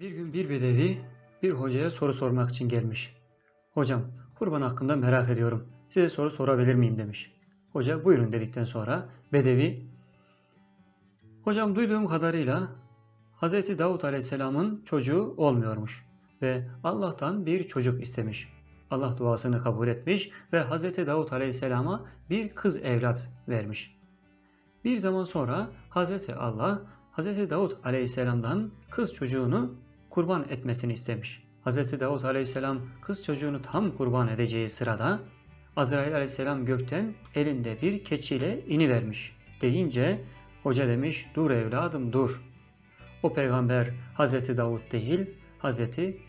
Bir gün bir bedevi bir hocaya soru sormak için gelmiş. Hocam kurban hakkında merak ediyorum. Size soru sorabilir miyim demiş. Hoca buyurun dedikten sonra bedevi Hocam duyduğum kadarıyla Hz. Davut Aleyhisselam'ın çocuğu olmuyormuş ve Allah'tan bir çocuk istemiş. Allah duasını kabul etmiş ve Hz. Davut Aleyhisselam'a bir kız evlat vermiş. Bir zaman sonra Hz. Allah Hz. Davut Aleyhisselam'dan kız çocuğunu kurban etmesini istemiş. Hz. Davut Aleyhisselam kız çocuğunu tam kurban edeceği sırada Azrail Aleyhisselam gökten elinde bir keçiyle inivermiş. Deyince hoca demiş dur evladım dur. O peygamber Hz. Davut değil Hz.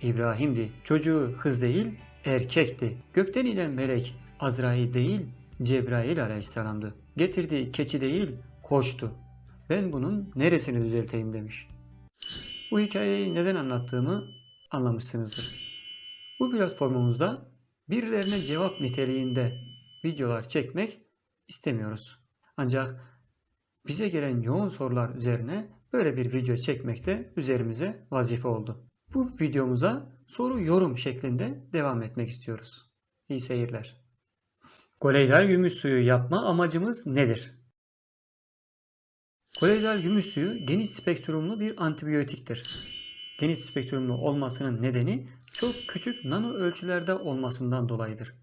İbrahim'di. Çocuğu kız değil erkekti. Gökten inen melek Azrail değil Cebrail Aleyhisselam'dı. Getirdiği keçi değil koçtu. Ben bunun neresini düzelteyim demiş. Bu hikayeyi neden anlattığımı anlamışsınızdır. Bu platformumuzda birilerine cevap niteliğinde videolar çekmek istemiyoruz. Ancak bize gelen yoğun sorular üzerine böyle bir video çekmek de üzerimize vazife oldu. Bu videomuza soru yorum şeklinde devam etmek istiyoruz. İyi seyirler. Kolezyal gümüş suyu yapma amacımız nedir? Kolezyal gümüş suyu geniş spektrumlu bir antibiyotiktir. Geniş spektrumlu olmasının nedeni çok küçük nano ölçülerde olmasından dolayıdır.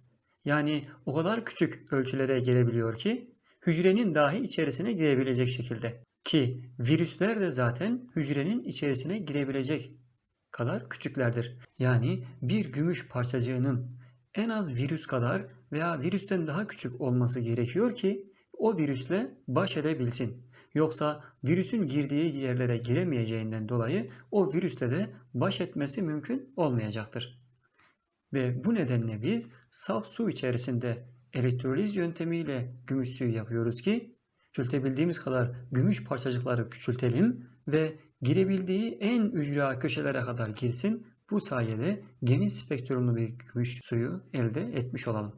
Yani o kadar küçük ölçülere gelebiliyor ki hücrenin dahi içerisine girebilecek şekilde. Ki virüsler de zaten hücrenin içerisine girebilecek kadar küçüklerdir. Yani bir gümüş parçacığının en az virüs kadar veya virüsten daha küçük olması gerekiyor ki o virüsle baş edebilsin. Yoksa virüsün girdiği yerlere giremeyeceğinden dolayı o virüsle de baş etmesi mümkün olmayacaktır. Ve bu nedenle biz saf su içerisinde elektroliz yöntemiyle gümüş suyu yapıyoruz ki küçültebildiğimiz kadar gümüş parçacıkları küçültelim ve girebildiği en ücra köşelere kadar girsin. Bu sayede geniş spektrumlu bir gümüş suyu elde etmiş olalım.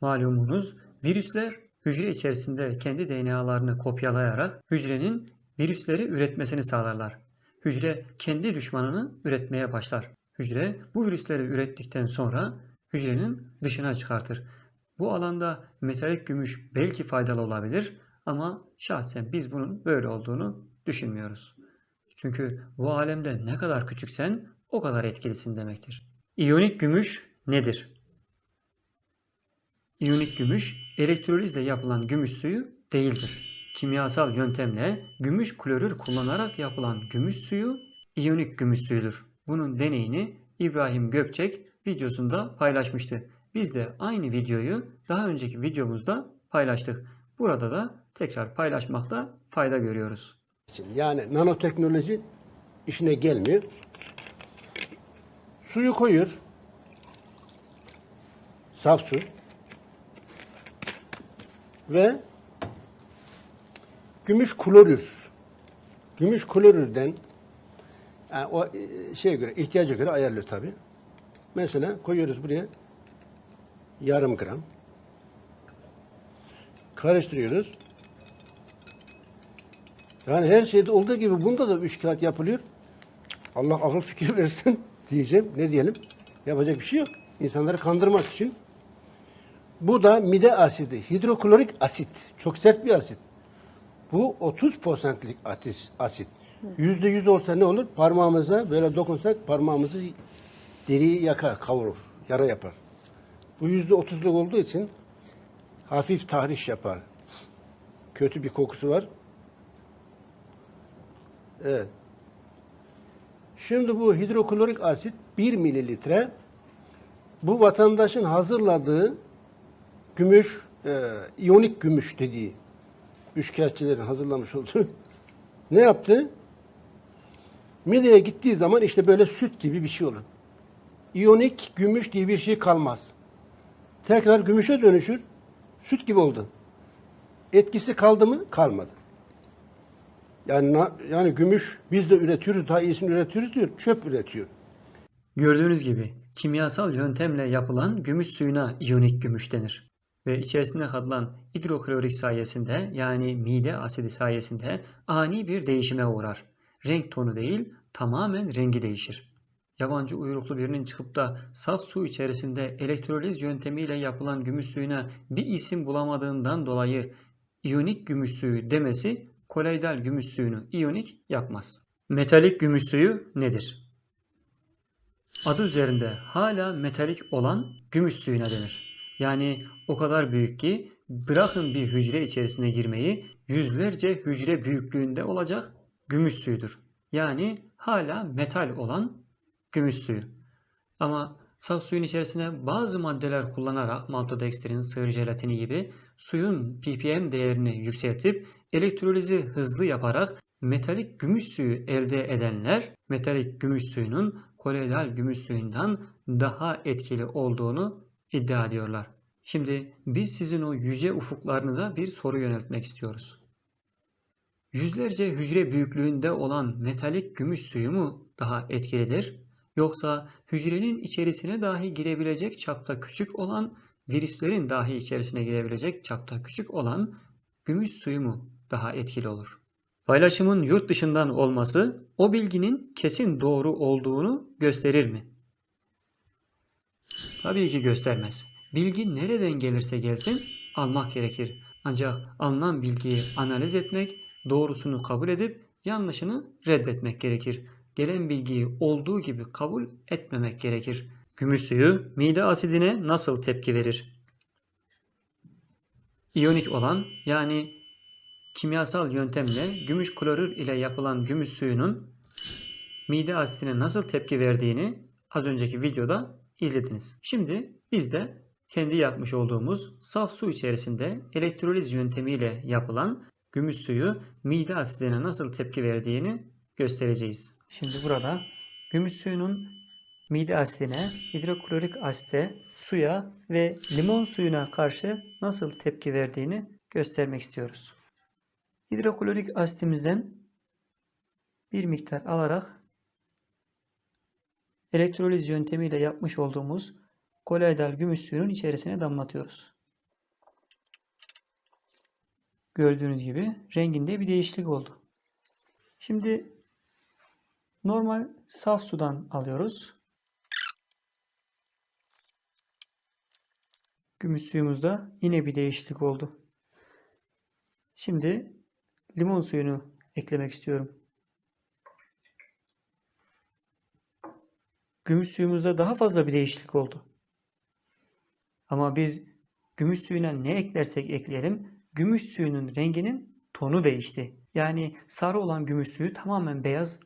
Malumunuz virüsler hücre içerisinde kendi DNA'larını kopyalayarak hücrenin virüsleri üretmesini sağlarlar. Hücre kendi düşmanını üretmeye başlar. Hücre bu virüsleri ürettikten sonra hücrenin dışına çıkartır. Bu alanda metalik gümüş belki faydalı olabilir ama şahsen biz bunun böyle olduğunu düşünmüyoruz. Çünkü bu alemde ne kadar küçüksen o kadar etkilisin demektir. İyonik gümüş nedir? İyonik gümüş elektrolizle yapılan gümüş suyu değildir. Kimyasal yöntemle gümüş klorür kullanarak yapılan gümüş suyu iyonik gümüş suyudur. Bunun deneyini İbrahim Gökçek videosunda paylaşmıştı. Biz de aynı videoyu daha önceki videomuzda paylaştık. Burada da tekrar paylaşmakta fayda görüyoruz. Yani nanoteknoloji işine gelmiyor. Suyu koyuyor. Saf su. Ve gümüş klorür. Gümüş klorürden yani o e, şeye göre, ihtiyaca göre ayarlıyor tabi. Mesela koyuyoruz buraya yarım gram. Karıştırıyoruz. Yani her şeyde olduğu gibi bunda da üç kağıt yapılıyor. Allah akıl fikir versin diyeceğim. Ne diyelim? Yapacak bir şey yok. İnsanları kandırmak için. Bu da mide asidi. Hidroklorik asit. Çok sert bir asit. Bu 30 prosentlik asit. Yüzde yüz olsa ne olur? Parmağımıza böyle dokunsak parmağımızı deriyi yakar, kavurur. Yara yapar. Bu yüzde otuzluk olduğu için hafif tahriş yapar. Kötü bir kokusu var. Evet. Şimdi bu hidroklorik asit 1 mililitre bu vatandaşın hazırladığı gümüş, e, iyonik gümüş dediği üçkağıtçıların hazırlamış olduğu ne yaptı? Mideye gittiği zaman işte böyle süt gibi bir şey olur. İyonik gümüş diye bir şey kalmaz. Tekrar gümüşe dönüşür. Süt gibi oldu. Etkisi kaldı mı? Kalmadı. Yani yani gümüş biz de üretiyoruz, daha iyisini üretiyoruz diyor. Çöp üretiyor. Gördüğünüz gibi kimyasal yöntemle yapılan gümüş suyuna iyonik gümüş denir. Ve içerisinde katılan hidroklorik sayesinde yani mide asidi sayesinde ani bir değişime uğrar. Renk tonu değil tamamen rengi değişir. Yabancı uyruklu birinin çıkıp da saf su içerisinde elektroliz yöntemiyle yapılan gümüş suyuna bir isim bulamadığından dolayı iyonik gümüş suyu demesi koloidal gümüş suyunu iyonik yapmaz. Metalik gümüş suyu nedir? Adı üzerinde hala metalik olan gümüş suyuna denir. Yani o kadar büyük ki bırakın bir hücre içerisine girmeyi yüzlerce hücre büyüklüğünde olacak gümüş suyudur. Yani hala metal olan gümüş suyu. Ama saf suyun içerisine bazı maddeler kullanarak maltodextrin, sığır jelatini gibi suyun ppm değerini yükseltip elektrolizi hızlı yaparak metalik gümüş suyu elde edenler metalik gümüş suyunun koloidal gümüş suyundan daha etkili olduğunu iddia ediyorlar. Şimdi biz sizin o yüce ufuklarınıza bir soru yöneltmek istiyoruz. Yüzlerce hücre büyüklüğünde olan metalik gümüş suyu mu daha etkilidir? Yoksa hücrenin içerisine dahi girebilecek çapta küçük olan, virüslerin dahi içerisine girebilecek çapta küçük olan gümüş suyu mu daha etkili olur? Paylaşımın yurt dışından olması o bilginin kesin doğru olduğunu gösterir mi? Tabii ki göstermez. Bilgi nereden gelirse gelsin almak gerekir. Ancak alınan bilgiyi analiz etmek, doğrusunu kabul edip yanlışını reddetmek gerekir. Gelen bilgiyi olduğu gibi kabul etmemek gerekir. Gümüş suyu mide asidine nasıl tepki verir? İyonik olan yani kimyasal yöntemle gümüş klorür ile yapılan gümüş suyunun mide asidine nasıl tepki verdiğini az önceki videoda izlediniz. Şimdi biz de kendi yapmış olduğumuz saf su içerisinde elektroliz yöntemiyle yapılan gümüş suyu mide asidine nasıl tepki verdiğini göstereceğiz. Şimdi burada gümüş suyunun mide asidine, hidroklorik asite, suya ve limon suyuna karşı nasıl tepki verdiğini göstermek istiyoruz. Hidroklorik asitimizden bir miktar alarak elektroliz yöntemiyle yapmış olduğumuz koloidal gümüş suyunun içerisine damlatıyoruz. Gördüğünüz gibi renginde bir değişiklik oldu. Şimdi normal saf sudan alıyoruz. Gümüş suyumuzda yine bir değişiklik oldu. Şimdi limon suyunu eklemek istiyorum. Gümüş suyumuzda daha fazla bir değişiklik oldu. Ama biz gümüş suyuna ne eklersek ekleyelim, gümüş suyunun renginin tonu değişti. Yani sarı olan gümüş suyu tamamen beyaz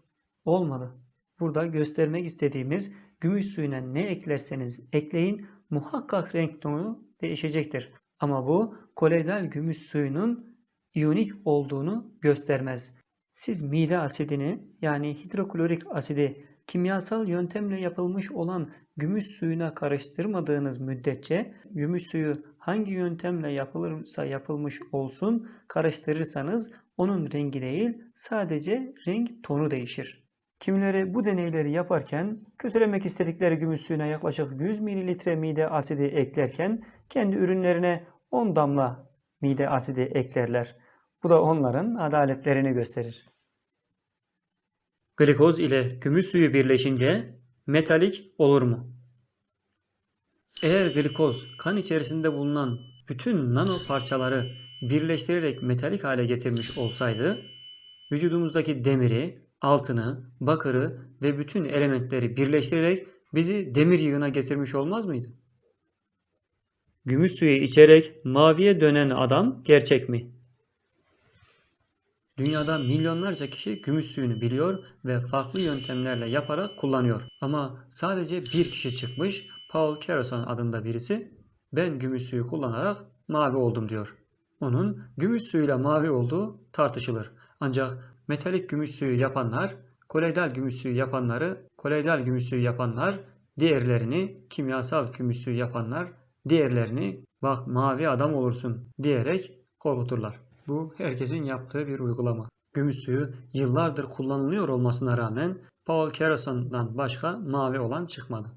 olmalı. Burada göstermek istediğimiz gümüş suyuna ne eklerseniz ekleyin muhakkak renk tonu değişecektir. Ama bu koloidal gümüş suyunun iyonik olduğunu göstermez. Siz mide asidini yani hidroklorik asidi kimyasal yöntemle yapılmış olan gümüş suyuna karıştırmadığınız müddetçe gümüş suyu hangi yöntemle yapılırsa yapılmış olsun karıştırırsanız onun rengi değil sadece renk tonu değişir. Kimileri bu deneyleri yaparken kötülemek istedikleri gümüş suyuna yaklaşık 100 ml mide asidi eklerken kendi ürünlerine 10 damla mide asidi eklerler. Bu da onların adaletlerini gösterir. Glikoz ile gümüş suyu birleşince metalik olur mu? Eğer glikoz kan içerisinde bulunan bütün nano parçaları birleştirerek metalik hale getirmiş olsaydı, vücudumuzdaki demiri, altını, bakırı ve bütün elementleri birleştirerek bizi demir yığına getirmiş olmaz mıydı? Gümüş suyu içerek maviye dönen adam gerçek mi? Dünyada milyonlarca kişi gümüş suyunu biliyor ve farklı yöntemlerle yaparak kullanıyor. Ama sadece bir kişi çıkmış, Paul Kereson adında birisi, ben gümüş suyu kullanarak mavi oldum diyor. Onun gümüş suyuyla mavi olduğu tartışılır. Ancak metalik gümüş suyu yapanlar, koloidal gümüş suyu yapanları, koloidal gümüş suyu yapanlar, diğerlerini kimyasal gümüş suyu yapanlar, diğerlerini bak mavi adam olursun diyerek korkuturlar. Bu herkesin yaptığı bir uygulama. Gümüş suyu yıllardır kullanılıyor olmasına rağmen Paul Kereson'dan başka mavi olan çıkmadı.